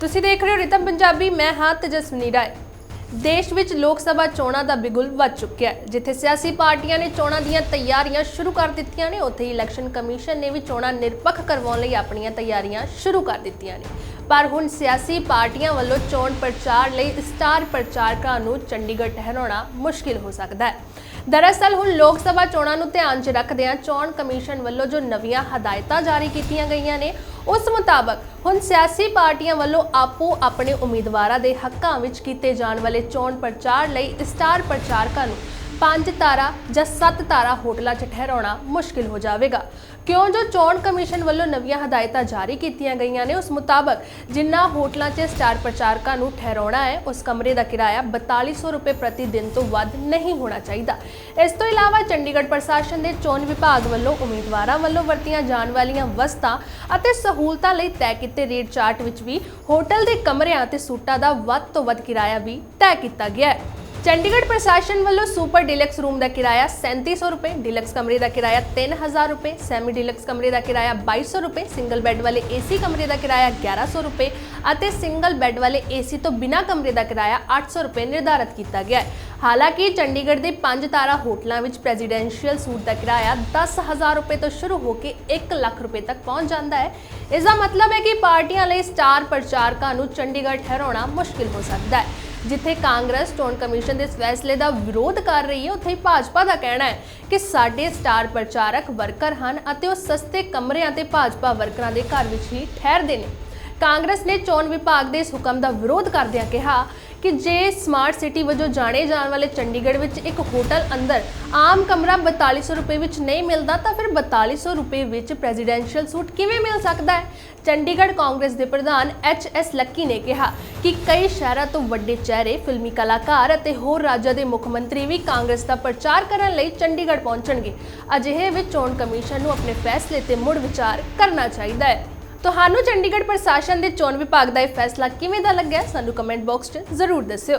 ਤੁਸੀਂ ਦੇਖ ਰਹੇ ਹੋ ਰਿਤਮ ਪੰਜਾਬੀ, ਮੈਂ ਹਾਂ ਤੇਜਸਵਨੀ ਰਾਏ। ਦੇਸ਼ ਵਿੱਚ ਲੋਕ ਸਭਾ ਚੋਣਾਂ ਦਾ ਬਿਗੁਲ ਵੱਜ ਚੁੱਕਿਆ ਹੈ। ਜਿੱਥੇ ਸਿਆਸੀ ਪਾਰਟੀਆਂ ਨੇ ਚੋਣਾਂ ਦੀਆਂ ਤਿਆਰੀਆਂ ਸ਼ੁਰੂ ਕਰ ਦਿੱਤੀਆਂ ਨੇ, ਉੱਥੇ ਹੀ ਇਲੈਕਸ਼ਨ ਕਮਿਸ਼ਨ ਨੇ ਵੀ ਚੋਣਾਂ ਨਿਰਪੱਖ ਕਰਵਾਉਣ ਲਈ ਆਪਣੀਆਂ ਤਿਆਰੀਆਂ ਸ਼ੁਰੂ ਕਰ ਦਿੱਤੀਆਂ ਨੇ। ਪਰ ਹੁਣ ਸਿਆਸੀ ਪਾਰਟੀਆਂ ਵੱਲੋਂ ਚੋਣ ਪ੍ਰਚਾਰ ਲਈ ਸਟਾਰ ਪ੍ਰਚਾਰਕਾਂ ਨੂੰ ਚੰਡੀਗੜ੍ਹ ਠਹਿਰਾਉਣਾ ਮੁਸ਼ਕਿਲ ਹੋ ਸਕਦਾ ਹੈ। ਦਰਅਸਲ ਹੁਣ ਲੋਕ ਸਭਾ ਚੋਣਾਂ ਨੂੰ ਧਿਆਨ 'ਚ ਰੱਖਦਿਆਂ ਚੋਣ ਕਮਿਸ਼ਨ ਵੱਲੋਂ ਜੋ ਨਵੀਆਂ ਹਦਾਇਤਾਂ ਜਾਰੀ ਕੀਤੀਆਂ ਗਈਆਂ ਨੇ, ਉਸ ਮੁਤਾਬਕ ਹੁਣ ਸਿਆਸੀ ਪਾਰਟੀਆਂ ਵੱਲੋਂ ਆਪੋ ਆਪਣੇ ਉਮੀਦਵਾਰਾਂ ਦੇ ਹੱਕਾਂ ਵਿੱਚ ਕੀਤੇ ਜਾਣ ਵਾਲੇ ਚੋਣ ਪ੍ਰਚਾਰ ਲਈ ਸਟਾਰ ਪ੍ਰਚਾਰਕਾਂ ਨੂੰ ਪੰਜ ਤਾਰਾ ਜਾਂ ਸੱਤ ਤਾਰਾ ਹੋਟਲਾਂ 'ਚ ਠਹਿਰਾਉਣਾ ਮੁਸ਼ਕਿਲ ਹੋ ਜਾਵੇਗਾ। ਕਿਉਂ ਜੋ ਚੋਣ ਕਮਿਸ਼ਨ ਵੱਲੋਂ ਨਵੀਆਂ ਹਦਾਇਤਾਂ ਜਾਰੀ ਕੀਤੀਆਂ ਗਈਆਂ ਨੇ, ਉਸ ਮੁਤਾਬਕ ਜਿੰਨਾ ਹੋਟਲਾਂ 'ਚ ਸਟਾਰ ਪ੍ਰਚਾਰਕਾਂ ਨੂੰ ਠਹਿਰਾਉਣਾ ਹੈ, ਉਸ ਕਮਰੇ ਦਾ ਕਿਰਾਇਆ 4200 ਰੁਪਏ ਪ੍ਰਤੀ ਦਿਨ ਤੋਂ ਵੱਧ ਨਹੀਂ ਹੋਣਾ ਚਾਹੀਦਾ। ਇਸ ਤੋਂ ਇਲਾਵਾ ਚੰਡੀਗੜ੍ਹ ਪ੍ਰਸ਼ਾਸਨ ਦੇ ਚੋਣ ਵਿਭਾਗ ਵੱਲੋਂ ਉਮੀਦਵਾਰਾਂ ਵੱਲੋਂ ਵਰਤੀਆਂ ਜਾਣ ਵਾਲੀਆਂ ਵਸਤਾਂ ਅਤੇ ਸਹੂਲਤਾਂ ਲਈ ਤੈਅ ਕੀਤੇ ਰੇਟ ਚਾਰਟ ਵਿੱਚ ਵੀ ਹੋਟਲ ਦੇ ਕਮਰਿਆਂ ਅਤੇ ਸੂਟਾਂ ਦਾ ਵੱਧ ਤੋਂ ਵੱਧ ਕਿਰਾਇਆ ਵੀ ਤੈਅ ਕੀਤਾ ਗਿਆ ਹੈ। ਚੰਡੀਗੜ੍ਹ ਪ੍ਰਸ਼ਾਸਨ ਵੱਲੋਂ ਸੁਪਰ ਡਿਲੈਕਸ ਰੂਮ ਦਾ ਕਿਰਾਇਆ 3700 ਰੁਪਏ, ਡਿਲੈਕਸ ਕਮਰੇ ਦਾ ਕਿਰਾਇਆ 3000 ਰੁਪਏ, ਸੈਮੀ ਡਿਲੈਕਸ ਕਮਰੇ ਦਾ ਕਿਰਾਇਆ 2200 ਰੁਪਏ, ਸਿੰਗਲ ਬੈੱਡ ਵਾਲੇ ਏਸੀ ਕਮਰੇ ਦਾ ਕਿਰਾਇਆ 1100 ਰੁਪਏ ਅਤੇ ਸਿੰਗਲ ਬੈੱਡ ਵਾਲੇ ਏਸੀ ਤੋਂ ਬਿਨਾਂ ਕਮਰੇ ਦਾ ਕਿਰਾਇਆ 800 ਰੁਪਏ ਨਿਰਧਾਰਤ ਕੀਤਾ ਗਿਆ ਹੈ। ਹਾਲਾਂਕਿ ਚੰਡੀਗੜ੍ਹ ਦੇ ਪੰਜ ਤਾਰਾ ਹੋਟਲਾਂ ਵਿੱਚ ਪ੍ਰੈਜ਼ੀਡੈਂਸ਼ੀਅਲ ਸੂਟ ਦਾ ਕਿਰਾਇਆ 10000 ਰੁਪਏ ਤੋਂ ਸ਼ੁਰੂ ਹੋ ਕੇ 1 ਲੱਖ ਰੁਪਏ ਤੱਕ ਪਹੁੰਚ ਜਾਂਦਾ ਹੈ। ਇਸ ਦਾ ਮਤਲਬ ਹੈ ਕਿ ਪਾਰਟੀਆਂ ਲਈ ਸਟਾਰ ਪ੍ਰਚਾਰਕਾਂ ਨੂੰ ਚੰਡੀਗੜ੍ਹ ਠਹਿਰਾਉਣਾ ਮੁਸ਼ਕਿਲ ਹੋ ਸਕਦਾ ਹੈ। ਜਿੱਥੇ ਕਾਂਗਰਸ ਚੋਣ ਕਮਿਸ਼ਨ ਦੇ ਇਸ ਫੈਸਲੇ ਦਾ ਵਿਰੋਧ ਕਰ ਰਹੀ ਹੈ, ਉੱਥੇ ਹੀ ਭਾਜਪਾ ਦਾ ਕਹਿਣਾ ਹੈ ਕਿ ਸਾਡੇ ਸਟਾਰ ਪ੍ਰਚਾਰਕ ਵਰਕਰ ਹਨ ਅਤੇ ਉਹ ਸਸਤੇ ਕਮਰਿਆਂ ਤੇ ਭਾਜਪਾ ਵਰਕਰਾਂ ਦੇ ਘਰ ਵਿੱਚ ਹੀ ਠਹਿਰਦੇ ਨੇ। ਕਾਂਗਰਸ ਨੇ ਚੋਣ ਵਿਭਾਗ ਦੇ ਇਸ ਹੁਕਮ ਦਾ ਵਿਰੋਧ ਕਰਦਿਆਂ ਕਿਹਾ ਕਿ ਜੇ ਸਮਾਰਟ ਸਿਟੀ ਵਜੋਂ ਜਾਣੇ ਜਾਣ ਵਾਲੇ ਚੰਡੀਗੜ੍ਹ ਵਿੱਚ ਇੱਕ ਹੋਟਲ ਅੰਦਰ ਆਮ ਕਮਰਾ 4200 ਰੁਪਏ ਵਿੱਚ ਨਹੀਂ ਮਿਲਦਾ, ਤਾਂ ਫਿਰ 4200 ਰੁਪਏ ਵਿੱਚ ਪ੍ਰੈਜ਼ੀਡੈਂਸ਼ੀਅਲ ਸੂਟ ਕਿਵੇਂ ਮਿਲ ਸਕਦਾ ਹੈ? ਚੰਡੀਗੜ੍ਹ ਕਾਂਗਰਸ ਦੇ ਪ੍ਰਧਾਨ ਐਚ ਐਸ ਲੱਕੀ ਨੇ ਕਿਹਾ ਕਿ ਕਈ ਸ਼ਹਿਰਾਂ ਤੋਂ ਵੱਡੇ ਚਿਹਰੇ, ਫਿਲਮੀ ਕਲਾਕਾਰ ਅਤੇ ਹੋਰ ਰਾਜਾਂ ਦੇ ਮੁੱਖ ਮੰਤਰੀ ਵੀ ਕਾਂਗਰਸ ਦਾ ਪ੍ਰਚਾਰ ਕਰਨ ਲਈ ਚੰਡੀਗੜ੍ਹ ਪਹੁੰਚਣਗੇ। ਅਜਿਹੇ ਵਿੱਚ ਚੋਣ ਕਮਿਸ਼ਨ ਨੂੰ ਆਪਣੇ ਫੈਸਲੇ ਤੇ ਮੁੜ ਵਿਚਾਰ ਕਰਨਾ ਚਾਹੀਦਾ ਹੈ। ਤੁਹਾਨੂੰ ਚੰਡੀਗੜ੍ਹ ਪ੍ਰਸ਼ਾਸਨ ਦੇ ਚੋਣ ਵਿਭਾਗ ਦਾ ਇਹ ਫੈਸਲਾ ਕਿਵੇਂ ਦਾ ਲੱਗਿਆ? ਸਾਨੂੰ ਕਮੈਂਟ ਬਾਕਸ 'ਚ ਜ਼ਰੂਰ ਦੱਸਿਓ।